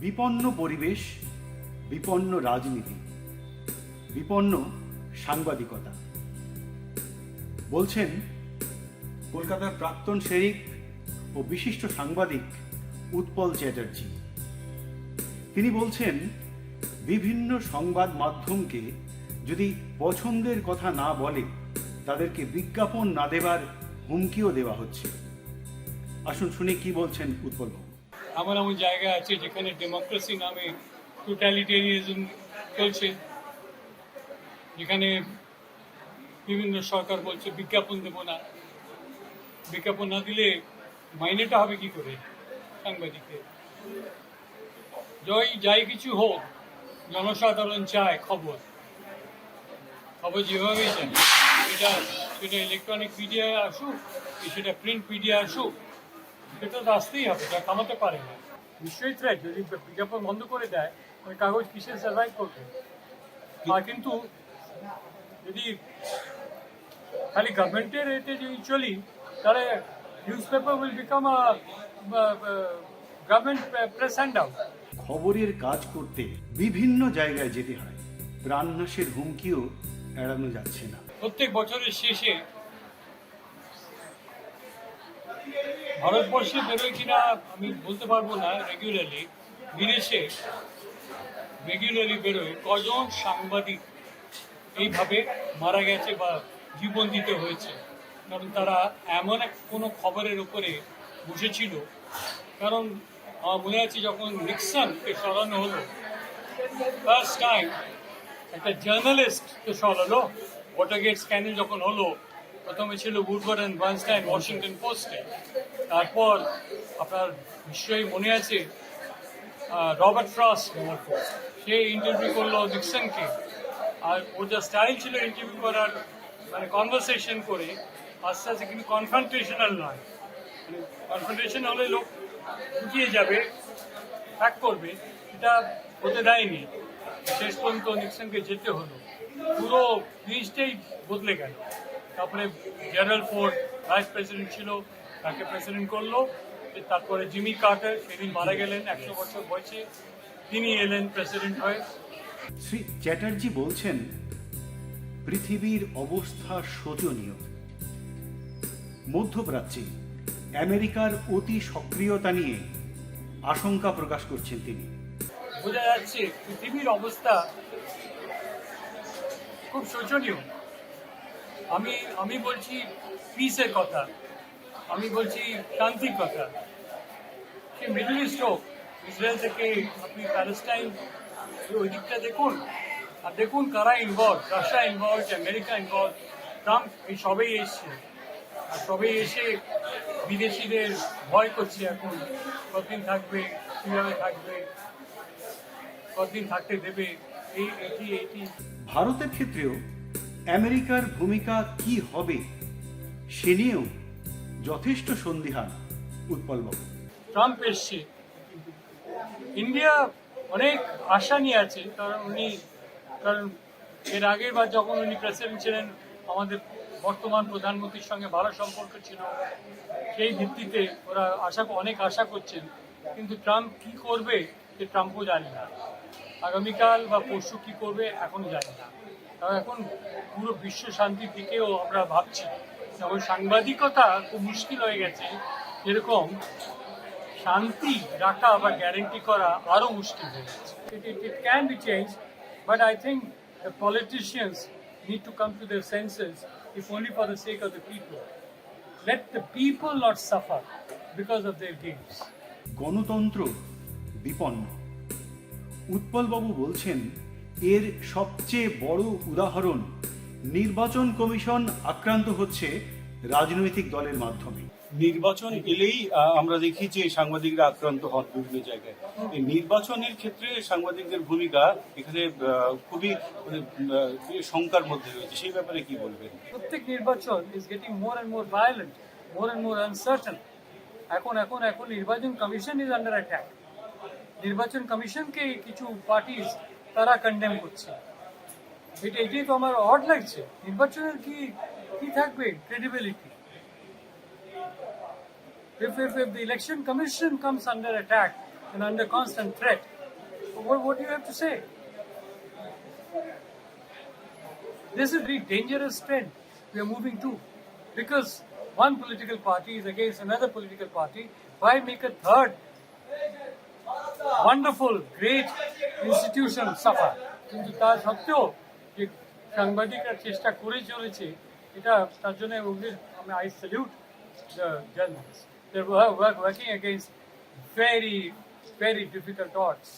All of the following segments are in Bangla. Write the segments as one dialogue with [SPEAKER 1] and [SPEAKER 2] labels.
[SPEAKER 1] বিপন্ন পরিবেশ, বিপন্ন রাজনীতি, বিপন্ন সাংবাদিকতা। বলছেন, কলকাতার প্রাক্তন শেরিক ও বিশিষ্ট সাংবাদিক উৎপল চ্যাটার্জি। তিনি বলছেন, বিভিন্ন সংবাদ মাধ্যমকে যদি পছন্দের কথা না বলে, তাদেরকে বিজ্ঞাপন না দেবার হুমকিও দেওয়া হচ্ছে। আসুন শুনে কি বলছেন উৎপলবাবু
[SPEAKER 2] এমন এমন জায়গা আছে যেখানে ডেমোক্রেসি নামে টোটালিটেরিয়ানিজম চলছে, যেখানে বিভিন্ন সরকার বলছে বিজ্ঞাপন দেবো না। বিজ্ঞাপন না দিলে মাইনেটা হবে কি করে সাংবাদিকের জয়, যাই কিছু হোক, জনসাধারণ চায় খবর। খবর যেভাবেই চায় সেটা সেটা ইলেকট্রনিক মিডিয়ায় আসুক, সেটা প্রিন্ট মিডিয়া আসুক, সেটা তো আসতেই হবে, যা কামাতে পারে না। নিশ্চয়ই থ্রেট যদি বিজ্ঞাপন বন্ধ করে দেয় ওই কাগজ কিসে সার্ভাইভ করবে? আর কিন্তু যদি খালি গভর্নমেন্টের এতে যদি চলি তাহলে newspaper will become a government press handout
[SPEAKER 1] খবরের কাজ করতে বিভিন্ন জায়গায় যেতে হয়। প্রাণনাশের হুমকিও এড়ানো যাচ্ছে না।
[SPEAKER 2] প্রত্যেক বছরের শেষে ভারতবর্ষে বেরোয় কিনা আমি বলতে পারব না রেগুলারলি বিদেশে রেগুলারলি বেরোয় কজন সাংবাদিক এইভাবে মারা গেছে বা জীবন দিতে হয়েছে? কারণ তারা এমন এক কোনো খবরের উপরে বসেছিল। কারণ আমার মনে আছে যখন নিক্সনকে সরানো হলো ফার্স্ট টাইম একটা জার্নালিস্টকে সরালো ওয়াটারগেট স্ক্যান্ডেল যখন হলো প্রথমে ছিল উডওয়ার্ড অ্যান্ড বার্নস্টাইন ওয়াশিংটন পোস্টে। তারপর আপনার নিশ্চয়ই মনে আছে রবার্ট ফ্রস্ট সে ইন্টারভিউ করল নিক্সনকে আর ওর যা স্টাইল ছিল ইন্টারভিউ করার মানে কনভারসেশন করে, আস্তে আস্তে কিন্তু কনফ্রন্টেশনাল নয়। মানে হলে লোক লুকিয়ে যাবে হ্যাক করবে, এটা হতে দেয়নি। শেষ পর্যন্ত নিক্সনকে যেতে হলো। পুরো জিনিসটাই বদলে গেল। তারপরে জেনারেল ফোর্ড ভাইস প্রেসিডেন্ট ছিল তাকে প্রেসিডেন্ট করল। তারপরে জিমি কার্টার সেদিন মারা গেলেন একশো বছর বয়সে। তিনি এলেন প্রেসিডেন্ট হয়ে।
[SPEAKER 1] শ্রী চ্যাটার্জি বলছেন পৃথিবীর অবস্থা শোচনীয়। মধ্যপ্রাচ্যে আমেরিকার অতি সক্রিয়তা নিয়ে আশঙ্কা প্রকাশ করছেন তিনি।
[SPEAKER 2] বোঝা যাচ্ছে পৃথিবীর অবস্থা খুব শোচনীয়। আমি আমি বলছি পিসের কথা। আমি বলছি শান্তির কথা। সে মিডল ইস্ট হোক ইসরায়েল থেকে আপনি প্যালেস্টাইন ওই দিকটা দেখুন। আর দেখুন কারা involve Russia involve America involve Trump এই সবেই এসছে। আর সবেই এসে বিদেশিদের ভয় করছে এখন। কতদিন থাকবে, কীভাবে থাকবে, কতদিন থাকতে দেবে, এই, এটি এটি।
[SPEAKER 1] ভারতের ক্ষেত্রেও আমেরিকার ভূমিকা কি হবে, সে নিয়েও যথেষ্ট সন্দিহান উৎপলবাবু।
[SPEAKER 2] ট্রাম্প এসছে। ইন্ডিয়া অনেক আশা নিয়ে আছে, কারণ উনি, কারণ এর আগের বার যখন উনি প্রেসিডেন্ট ছিলেন, আমাদের বর্তমান প্রধানমন্ত্রীর সঙ্গে ভালো সম্পর্ক ছিল। সেই ভিত্তিতে ওরা আশা, অনেক আশা করছেন। কিন্তু ট্রাম্প কি করবে, সে ট্রাম্পও জানে না। আগামীকাল বা পরশু কি করবে এখনও জানি না। কারণ এখন পুরো বিশ্ব শান্তির দিকেও আমরা ভাবছি। যেমন সাংবাদিকতা খুব মুশকিল হয়ে গেছে। এরকম শান্তি রাখা বা গ্যারেন্টি করা আরও মুশকিল হয়ে গেছে। It can be change but I think the politicians need to come to their senses, if only for the sake of the people. Let the people not suffer because of their games.
[SPEAKER 1] গণতন্ত্র বিপন্ন। উৎপলবাবু বলছেন এর সবচেয়ে বড় উদাহরণ নির্বাচন কমিশন আক্রান্ত হচ্ছে রাজনৈতিক দলের মাধ্যমে।
[SPEAKER 3] নির্বাচন এলেই আহ, আমরা দেখি যে সাংবাদিকরা আক্রান্ত হন বিভিন্ন জায়গায়। এই নির্বাচনের ক্ষেত্রে সাংবাদিকদের ভূমিকা এখানে আহ, খুবই মানে, শঙ্কার মধ্যে রয়েছে। সেই ব্যাপারে কি বলবেন?
[SPEAKER 2] প্রত্যেক নির্বাচন is getting more and more violent more and more uncertain এখন এখন এখন নির্বাচন কমিশন ইজ আন্ডার অ্যাটাক নির্বাচন কমিশনকে কিছু পার্টি তারা কন্ডেম করছে এটা এটাই তো আমার অড লাগছে নির্বাচনের কি কি থাকবে credibility if, if, if the election commission comes under attack and under constant threat. What, what do you have to say? This is a very dangerous trend we are moving to because one political party is against another political party. Why make a third wonderful, great institution suffer? কিন্তু তা সত্ত্বেও যে সাংবাদিকরা চেষ্টা করে চলেছে এটা তার জন্য ওদের আমি I salute the journalist working against very very difficult odds.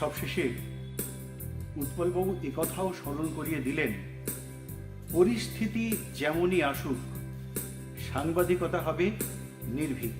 [SPEAKER 1] সবশেষে উৎপলবাবু একথাও স্মরণ করিয়ে দিলেন পরিস্থিতি যেমনই আসুক সাংবাদিকতা হবে নির্ভীক